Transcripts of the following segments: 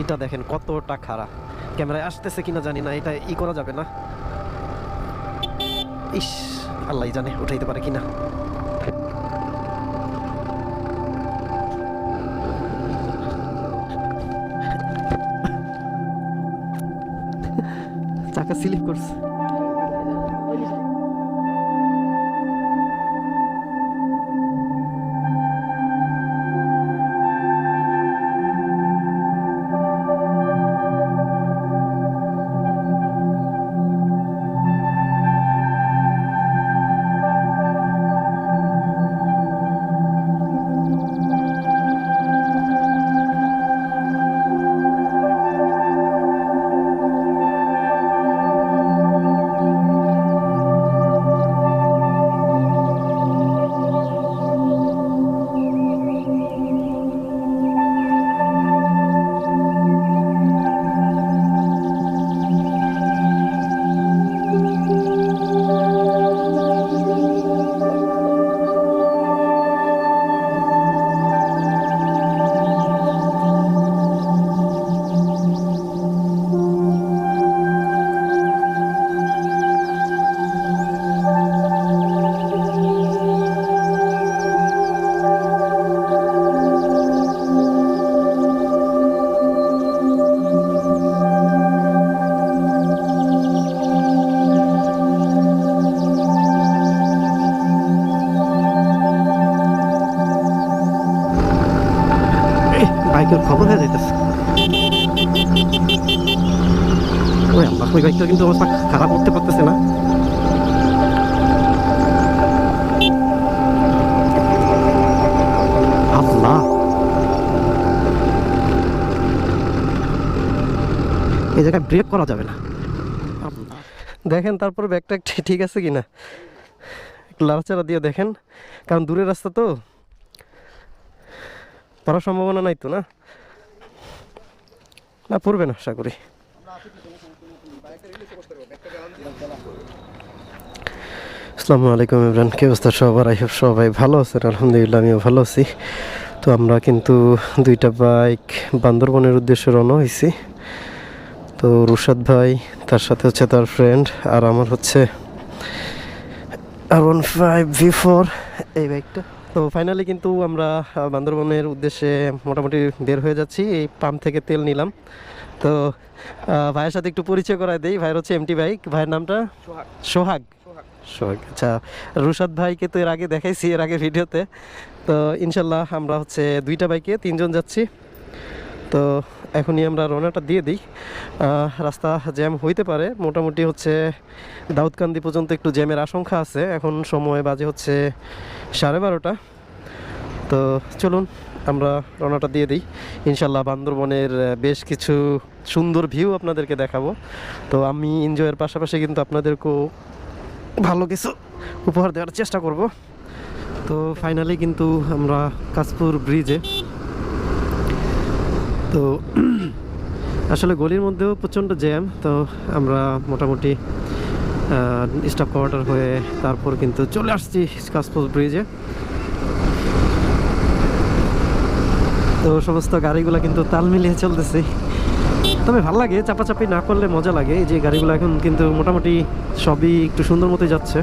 এটা দেখেন কতটা খারাপ। ক্যামেরায় আসতেছে কিনা জানি না, এটা ই করা যাবে না। ইস আল্লাহ জানে উঠাইতে পারে কিনা। চাকা স্লিপ করছে। বাইকের খবর হয়ে যাইতেছে। ওই আল্লাহ ওই বাইকটা কিন্তু অবস্থা খারাপ করতে পারতেছে না। এই জায়গায় ব্রেক করা যাবে না। দেখেন, তারপর ব্যাগটা ঠিক আছে কিনা? একটু লাড়াচাড়া দিয়ে দেখেন। কারণ দূরের রাস্তা তো। পড়ার সম্ভাবনা নাই তো, না? না, পড়বে না, আশা করি। আসসালামু আলাইকুম ইমরান, কি অবস্থা সবার? আই সবাই ভালো আছেন, আলহামদুলিল্লাহ, আমিও ভালো আছি। তো আমরা কিন্তু দুইটা বাইক বান্দরবনের উদ্দেশ্যে রওনা হয়েছি। তো রুশাদ ভাই, তার সাথে হচ্ছে তার ফ্রেন্ড আর আমার হচ্ছে আর ওয়ান ফাইভ ভি ফোর এই বাইকটা। তো ফাইনালি কিন্তু আমরা বান্দরবনের উদ্দেশ্যে মোটামুটি বের হয়ে যাচ্ছি। এই পাম্প থেকে তেল নিলাম। তো ভাইয়ের সাথে একটু পরিচয় করায় দেই। ভাইয়ের হচ্ছে এমটি বাইক ভাইয়ের নামটা? সোহাগ। সোহাগ। আচ্ছা রুশাদ ভাইকে তো এর আগে দেখাইছি এর আগে ভিডিওতে। তো ইনশাল্লাহ আমরা হচ্ছে দুইটা বাইকে তিনজন যাচ্ছি। তো এখনই আমরা রওনাটা দিয়ে দিই। রাস্তা জ্যাম হইতে পারে। মোটামুটি হচ্ছে দাউদকান্দি পর্যন্ত একটু জ্যামের আশঙ্কা আছে। এখন সময় বাজে হচ্ছে সাড়ে বারোটা। তো চলুন, আমরা রওনাটা দিয়ে দিই। ইনশাল্লাহ বান্দরবনের বেশ কিছু সুন্দর ভিউ আপনাদেরকে দেখাবো। তো আমি এনজয়ের পাশাপাশি কিন্তু আপনাদেরকেও ভালো কিছু উপহার দেওয়ার চেষ্টা করব। তো ফাইনালি কিন্তু আমরা কাশপুর ব্রিজে তো, আসলে গলির মধ্যেও প্রচণ্ড জ্যাম, তো আমরা মোটামুটি স্টাফ কোয়ার্টার হয়ে তারপর কিন্তু চলে আসছি কাশপুর ব্রিজে তো সমস্ত গাড়িগুলো কিন্তু তাল মিলিয়ে চলতেছে। তবে ভালো লাগে, চাপাচাপি না করলে মজা লাগে। এই যে গাড়িগুলো এখন কিন্তু মোটামুটি সবই একটু সুন্দর মতোই যাচ্ছে।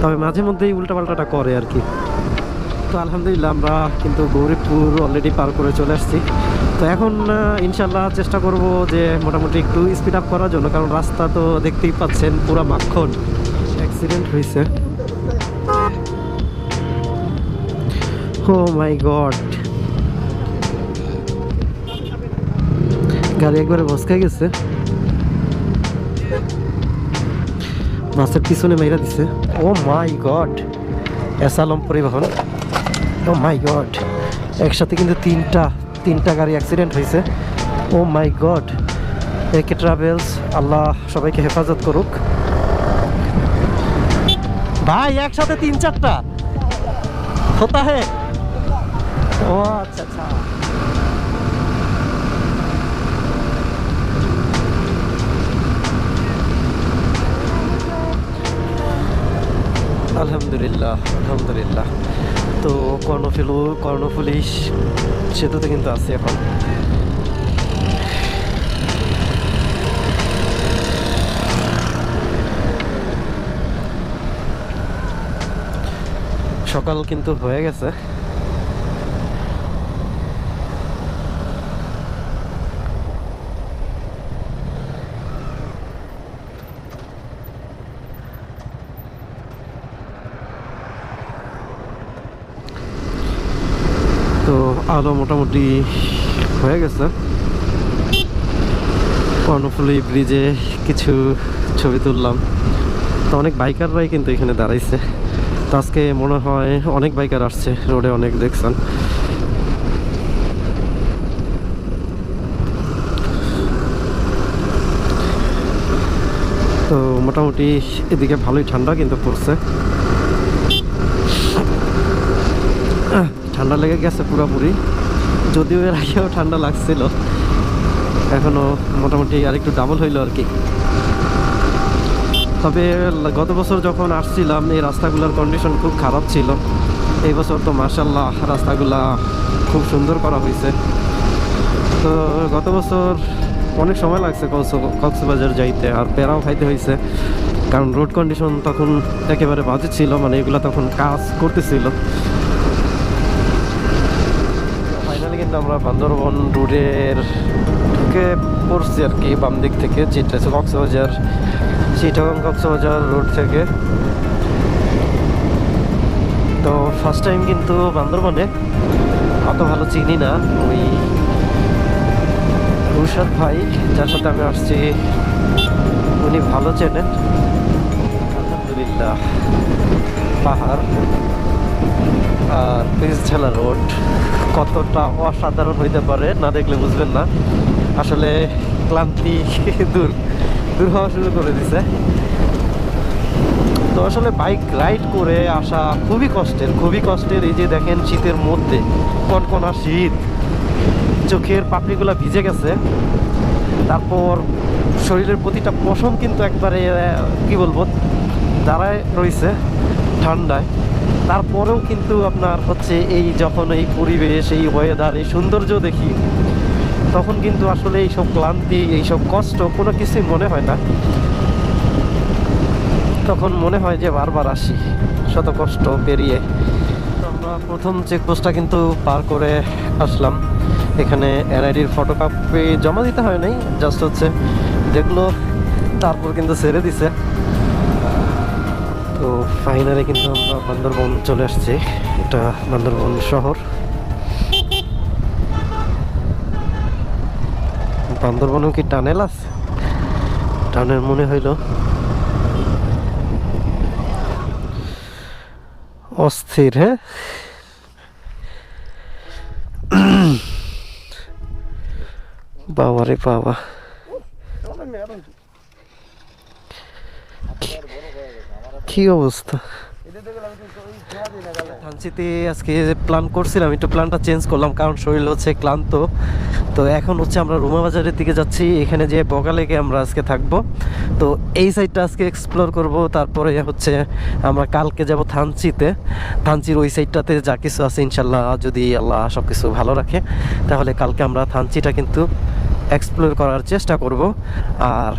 তবে মাঝে মধ্যেই উল্টাপাল্টাটা করে আর কি। তো আলহামদুলিল্লাহ আমরা কিন্তু গৌরীপুর অলরেডি পার করে চলে আসছি। তো এখন ইনশাল্লাহ চেষ্টা করব যে মোটামুটি একটু স্পিড আপ করার জন্য, কারণ রাস্তা তো দেখতেই পাচ্ছেন পুরো মাখন। অ্যাক্সিডেন্ট হয়েছে। ও মাই গড গাড়ি একবারে বসকে গেছে। বাসের পিছনে মেয়েরা দিছে। ও মাই গড এসালম পরিবহন। ও মাই গড একসাথে কিন্তু তিনটা তিনটা গাড়ি অ্যাক্সিডেন্ট হয়েছে। ও মাই গড একে ট্রাভেলস আল্লাহ সবাইকে হেফাজত করুক। ভাই, একসাথে তিন, চারটা। হতা হে। ও আচ্ছা আচ্ছা। আলহামদুলিল্লাহ আলহামদুলিল্লাহ। তো কর্ণফুলু কর্ণফুলিস সেতুতে কিন্তু আছে এখন। সকাল কিন্তু হয়ে গেছে। তো আলো মোটামুটি হয়ে গেছে। কর্ণফুলি ব্রিজে কিছু ছবি তুললাম। তো অনেক বাইকাররাই কিন্তু এখানে দাঁড়াইছে। তো আজকে মনে হয় অনেক বাইকার আসছে, রোডে অনেক দেখছেন। তো মোটামুটি এদিকে ভালোই ঠান্ডা কিন্তু পড়ছে। ঠান্ডা লেগে গেছে পুরোপুরি। যদিও এর আগেও ঠান্ডা লাগছিল। এখনও মোটামুটি আর একটু ডাবল হইল আর কি। তবে গত বছর যখন আসছিলাম, এই রাস্তাগুলোর কন্ডিশন খুব খারাপ ছিল। এই বছর তো মার্শাল্লাহ রাস্তাগুলা খুব সুন্দর করা হয়েছে তো গত বছর অনেক সময় লাগছে কক্স- কক্সবাজার যাইতে, আর পেরাও খাইতে হয়েছে কারণ রোড কন্ডিশন তখন একেবারে বাজে ছিল মানে এগুলো তখন কাজ করতেছিল ফাইনালি আমরা বান্দরবন রোডের ঢুকে পড়ছি আর কি, বাম দিক থেকে যেটা হচ্ছে কক্সবাজার চিটাগং কক্সবাজার রোড থেকে। তো ফার্স্ট টাইম কিন্তু বান্দরবনে, অত ভালো চিনি না। ওই রুশাদ ভাই, যার সাথে আমি আসছি, উনি ভালো চেনেন। আলহামদুলিল্লাহ, পাহাড়। পিসঝালা রোড। কতটা অসাধারণ হইতে পারে না দেখলে বুঝবেন না। আসলে ক্লান্তি দূর দূর হওয়া শুরু করে দিছে। তো আসলে বাইক রাইড করে আসা খুবই কষ্টের খুবই কষ্টের এই যে দেখেন শীতের মধ্যে, কনকনা শীত। চোখের পাপড়িগুলো ভিজে গেছে। তারপর শরীরের প্রতিটা পশম কিন্তু একবারে কি বলব, দাঁড়ায় রয়েছে ঠান্ডায়। তারপরেও কিন্তু আপনার হচ্ছে এই যখন এই পরিবেশ, এই ওয়েদার এই সৌন্দর্য দেখি, তখন কিন্তু আসলে এইসব ক্লান্তি, এইসব কষ্ট কোনো কিছুই মনে হয় না। তখন মনে হয় যে বারবার আসি, শত কষ্ট পেরিয়ে। আমরা প্রথম চেকপোস্টটা কিন্তু পার করে আসলাম। এখানে এনআইডির ফটোকপি জমা দিতে হয় নাই জাস্ট হচ্ছে যেগুলো তারপর কিন্তু ছেড়ে দিছে। তো ফাইনালি কিন্তু আমরা বান্দরবন চলে আসছি। এটা বান্দরবন শহর। বান্দরবনেও কি টানেল আছে? টানেল মনে হইল। অস্থির হ্যাঁ? বাবা রে বাবা। কি অবস্থা? থানচিতে আজকে যে প্ল্যান করছিলাম, একটু প্ল্যানটা চেঞ্জ করলাম, কারণ শরীর হচ্ছে ক্লান্ত। তো এখন হচ্ছে আমরা রুমা বাজারের দিকে যাচ্ছি, এখানে যে বগালেকে আমরা আজকে থাকব। তো এই সাইডটা আজকে এক্সপ্লোর করব, তারপরে হচ্ছে আমরা কালকে যাব থানচিতে। থানচির ওই সাইডটাতে যা কিছু আছে ইনশাল্লাহ যদি আল্লাহ সব কিছু ভালো রাখে, তাহলে কালকে আমরা থানচিটা কিন্তু এক্সপ্লোর করার চেষ্টা করব। আর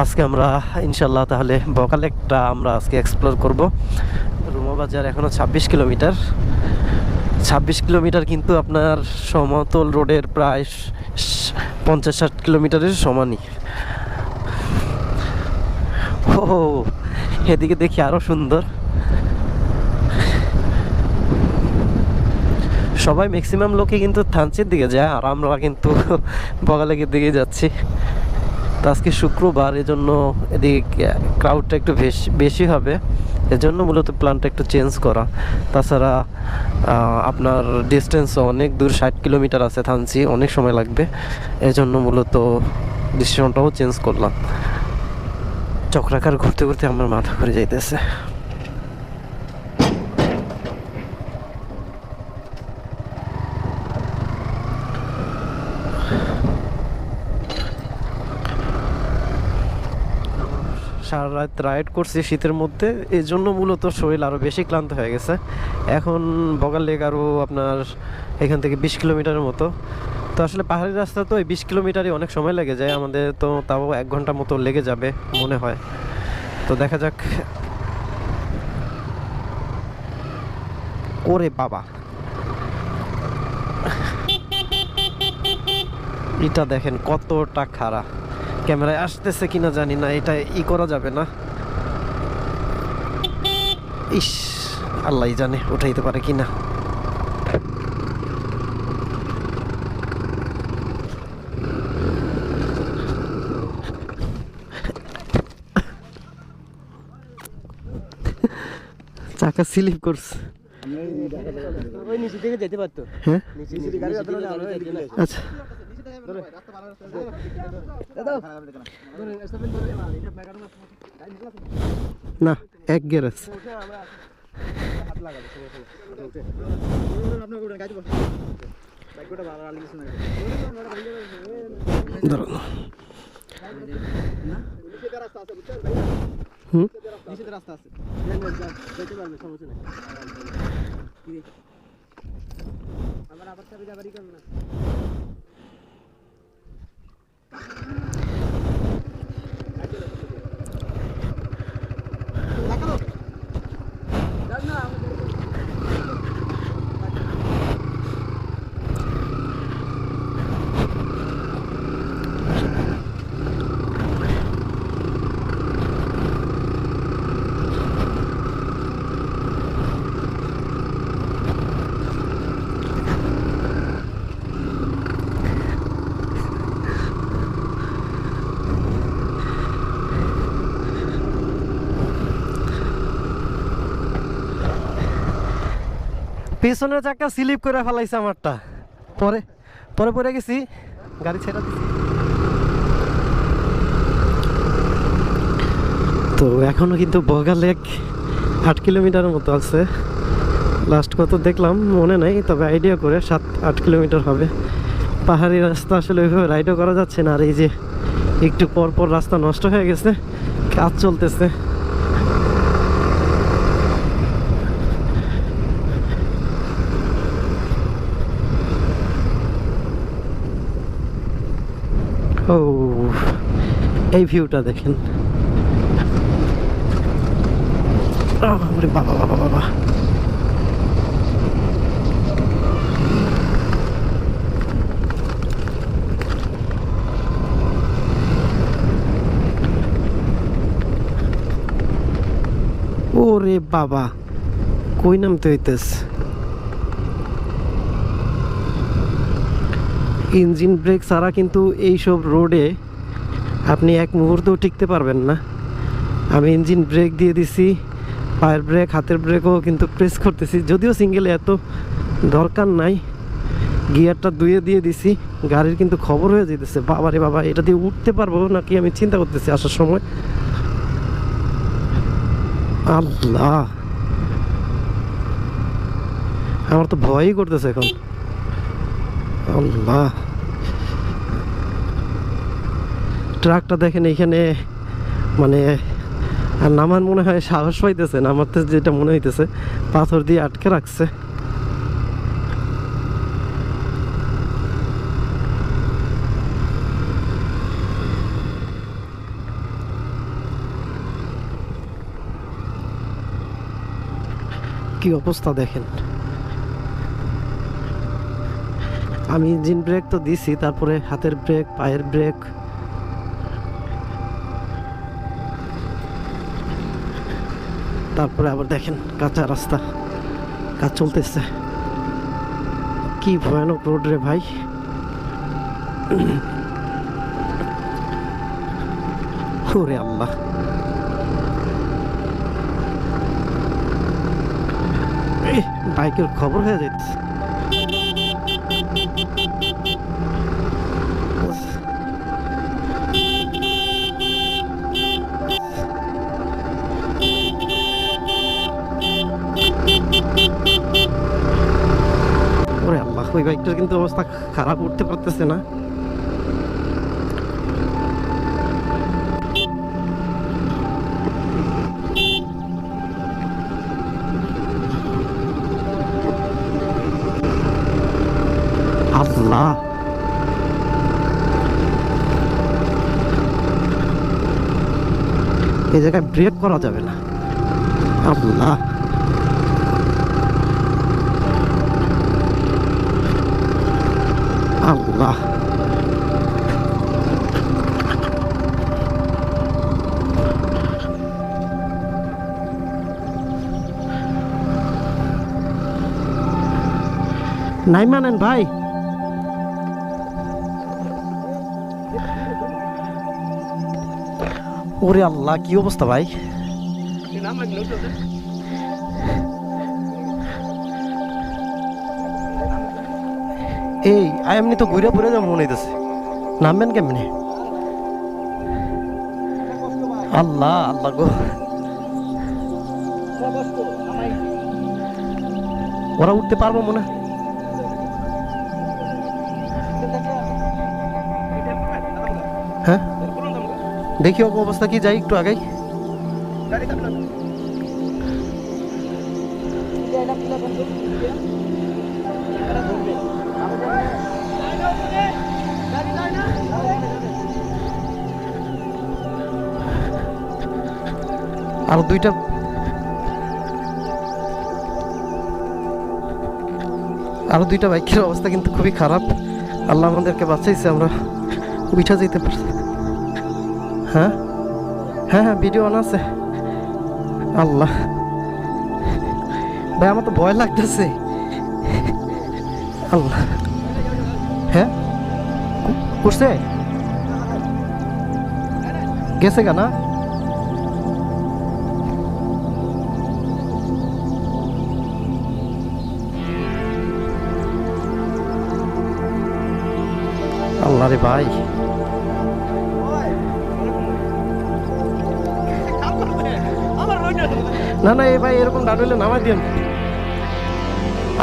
আজকে আমরা ইনশাল্লাহ তাহলে বকালেকটা আমরা আজকে এক্সপ্লোর করব। রুমা বাজার এখনও ছাব্বিশ কিলোমিটার। ছাব্বিশ কিলোমিটার কিন্তু আপনার সমতল রোডের প্রায় পঞ্চাশ ষাট কিলোমিটারের সমানই। ও এদিকে দেখি আরও সুন্দর। সবাই ম্যাক্সিমাম লোকে কিন্তু থানচির দিকে যায়, আর আমরা কিন্তু বগালেকের দিকে যাচ্ছি। তো আজকে শুক্রবার, এজন্য এদিকে ক্রাউডটা একটু বেশি বেশি হবে। এজন্য মূলত প্ল্যানটা একটু চেঞ্জ করা। তাছাড়া আপনার ডিস্টেন্স অনেক দূর, ষাট কিলোমিটার আছে থানসি অনেক সময় লাগবে। এজন্য মূলত ডিসিশনটাও চেঞ্জ করলাম। চক্রাকার ঘুরতে ঘুরতে আমার মাথা ঘুরে যাইতেছে। রাত রাইড করছি শীতের মধ্যে এই জন্য মূলত শরীর আরও বেশি ক্লান্ত হয়ে গেছে। এখন বগাল লেক আরও আপনার এখান থেকে বিশ কিলোমিটারের মতো। তো আসলে পাহাড়ি রাস্তা তো এই বিশ কিলোমিটারই অনেক সময় লেগে যায়, আমাদের তো তাও এক ঘণ্টা মতো লেগে যাবে মনে হয়। তো দেখা যাক। ওরে বাবা। এটা দেখেন কতটা খারাপ ক্যামেরায় আসতেছে কিনা জানি না এটা ই করা যাবে না। ইস আল্লাহ জানে উঠাইতে পারে কিনা। চাকা স্লিপ করছে। হ্যাঁ? আচ্ছা। না এক গ্যারেজ। হুম? রাস্তা আছে সমস্যা নেই আবার আবার চাবি যাবারই করবে না পিছনের চাকা স্লিপ করে ফেলাইছে আমারটা। পরে পরে পরে গেছি, গাড়ি ছেড়ে তো এখনও কিন্তু বগা লেক আট কিলোমিটারের মতো আছে। লাস্ট কত দেখলাম, মনে নেই, তবে আইডিয়া করে সাত, আট কিলোমিটার হবে। পাহাড়ি রাস্তা আসলে ওইভাবে রাইডও করা যাচ্ছে না, আর এই যে একটু পর পর রাস্তা নষ্ট হয়ে গেছে, কাজ চলতেছে। ও এই ভিউটা দেখেন। বাবা বাবা বাবা। ওরে বাবা কই নামতে হইতেছে? ইঞ্জিন ব্রেক ছাড়া কিন্তু এইসব রোডে আপনি এক মুহূর্তেও টিকতে পারবেন না। আমি ইঞ্জিন ব্রেক দিয়ে দিছি, পায়ের ব্রেক, হাতের ব্রেকও কিন্তু প্রেস করতেছি। যদিও সিঙ্গেলে এত দরকার নাই, গিয়ারটা দুয়ে দিয়ে দিছি, গাড়ির কিন্তু খবর হয়ে যেতেছে বাবারে বাবা, এটা দিয়ে উঠতে পারব নাকি আমি চিন্তা করতেছি আসার সময়? আল্লাহ! আমার তো ভয়ই করতেছে এখন। আল্লাহ। ট্রাকটা দেখেন এইখানে মানে আর নামার মনে হয় সাহস পাইতেছে নামাতে যেটা মনে হইতেছে, পাথর দিয়ে আটকে রাখছে। কি অবস্থা দেখেন? আমি ইঞ্জিন ব্রেক তো দিছি, তারপরে হাতের ব্রেক, পায়ের ব্রেক। তারপরে আবার দেখেন কাঁচা রাস্তা, কাজ চলতেছে। কি ভয়ানক রোড রে ভাই। ওরে আল্লাহ। বাইকের খবর হয়ে যাচ্ছে ওই বাইকটার কিন্তু অবস্থা খারাপ, উঠতে পারতেছে না। এই জায়গায় ব্রেক করা যাবে না। আল্লাহ। আল্লাহ নাই মানেন ভাই ওরে আল্লাহ কি অবস্থা ভাই নাম লাগল এই, আই এমনি তো ঘুরে ঘুরে যাব, মনে হইতেছে। নামবেন কেমনি? আল্লাহ আল্লাহ গো। ওরা উঠতে পারব মনে হয়? দেখি অবস্থা কি, যাই একটু আগাই। আর দুইটা আরও দুইটা বাইকের অবস্থা কিন্তু খুবই খারাপ। আল্লাহ আমাদেরকে বাঁচাইছে, আমরা উঠা যেতে পারছি হ্যাঁ? হ্যাঁ হ্যাঁ ভিডিও অন আছে। আল্লাহ। ভাই, আমার তো ভয় লাগতেছে। আল্লাহ। হ্যাঁ? করছে গেছে গানা ভাই। না না এই ভাই, এরকম ডান হইলে নামাই দিন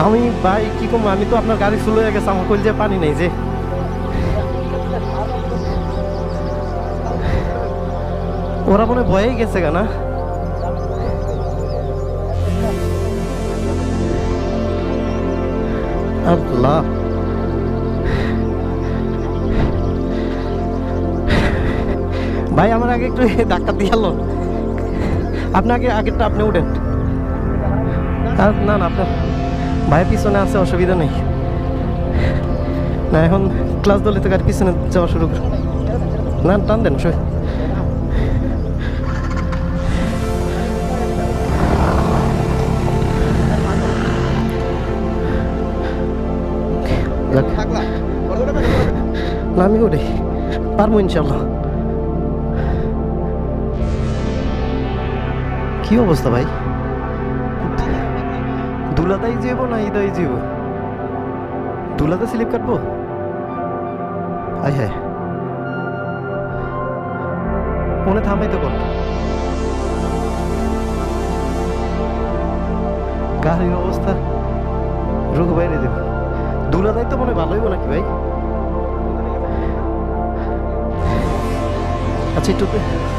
আমি ভাই, কি কম আমি তো আপনার গাড়ি চলে গেছে, আমার যে পানি নেই যে। ওরা মনে ভয়েই গেছে কেনা আল্লাহ। ভাই, আমার আগে একটু ধাক্কা দিয়ে আলো। আপনাকে আগেরটা আপনি উঠেন। না না, আপনার ভাই পিছনে আছে, অসুবিধা নেই। না, এখন ক্লাস দলে থেকে আর পিছনে যাওয়া শুরু করুন না, টান দেন সই না, আমি উঠি। পারব ইনশাল্লাহ কি অবস্থা ভাই? দুলাদাই যাব না ইদাই যাব দুলাদা স্লিপ কাটবো? আয় হ্যাঁ। মনে থামাই তো কোন গাড়ির অবস্থা রোগ বাইরে দেব। দুলাদাই তো মনে ভালোই নাকি ভাই? আচ্ছা একটু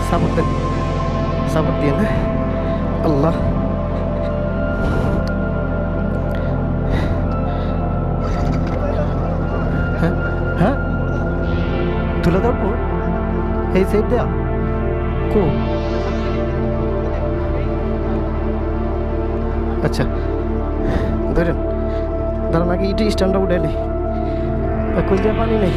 সাপোর্ট দেন। সাপোর্ট দিয়ে না? আল্লাহ। হ্যাঁ হ্যাঁ? তুলে কো। এই সেফ দেয়া। কো। আচ্ছা ধরেন দাঁড়ান আগে ইটি স্ট্যান্ড আপ উঠাইলি কই দিয়ে পানি নেই।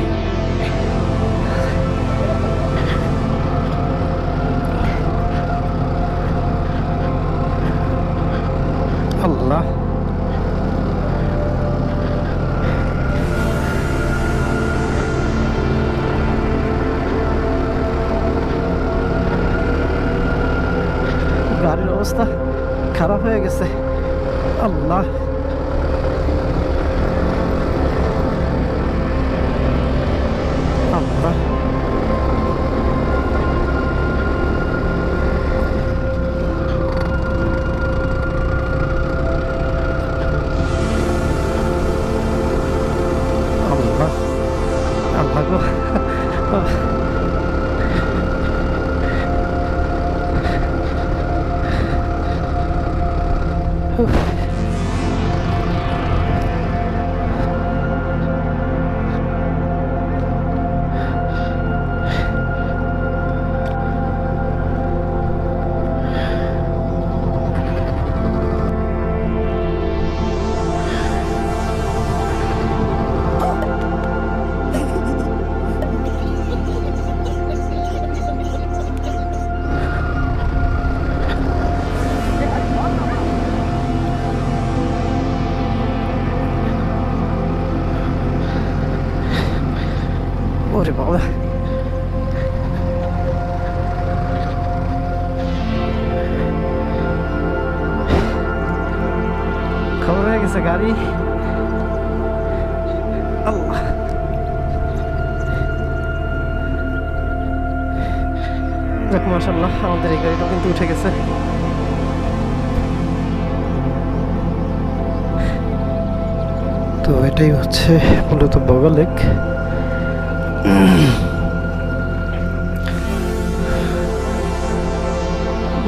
হচ্ছে মূলত বগা লেক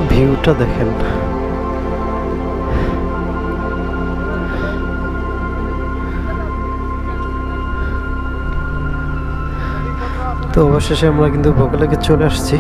ভিউটা দেখেন। তো অবশেষে আমরা কিন্তু বগা লেকে চলে আসছি।